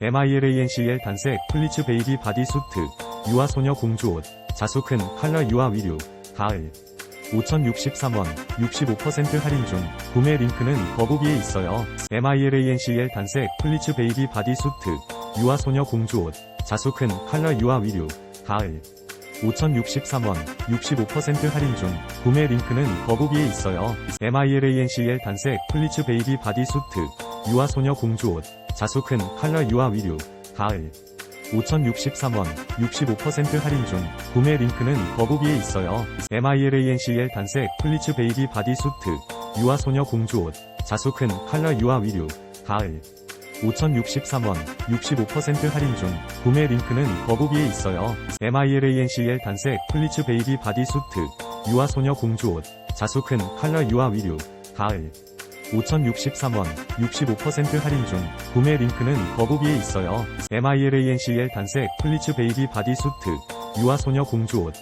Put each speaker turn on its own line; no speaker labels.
MILANCEL 단색 플리츠 베이비 바디 수트, 유아 소녀 공주 옷, 자수큰 칼라 유아 위류, 가을. 5,063원, 65% 할인 중, 구매 링크는 더보기에 있어요. MILANCEL 단색 플리츠 베이비 바디 수트, 유아 소녀 공주 옷, 자수큰 칼라 유아 위류, 가을. 5,063원, 65% 할인 중, 구매 링크는 더보기에 있어요. MILANCEL 단색 플리츠 베이비 바디 수트, 유아소녀 공주 옷, 자수큰 칼라 유아 위류, 가을. 5,063원, 65% 할인 중, 구매 링크는 더보기에 있어요. MILANCEL 단색 플리츠 베이비 바디 수트, 유아소녀 공주 옷, 자수큰 칼라 유아 위류, 가을. 5,063원, 65% 할인 중, 구매 링크는 더보기에 있어요. MILANCEL 단색 플리츠 베이비 바디 수트, 유아소녀 공주 옷, 자수큰 칼라 유아 위류, 가을. 5,063원, 65% 할인 중, 구매 링크는 더보기에 있어요. MILANCEL 단색 플리츠 베이비 바디 수트, 유아소녀 공주 옷,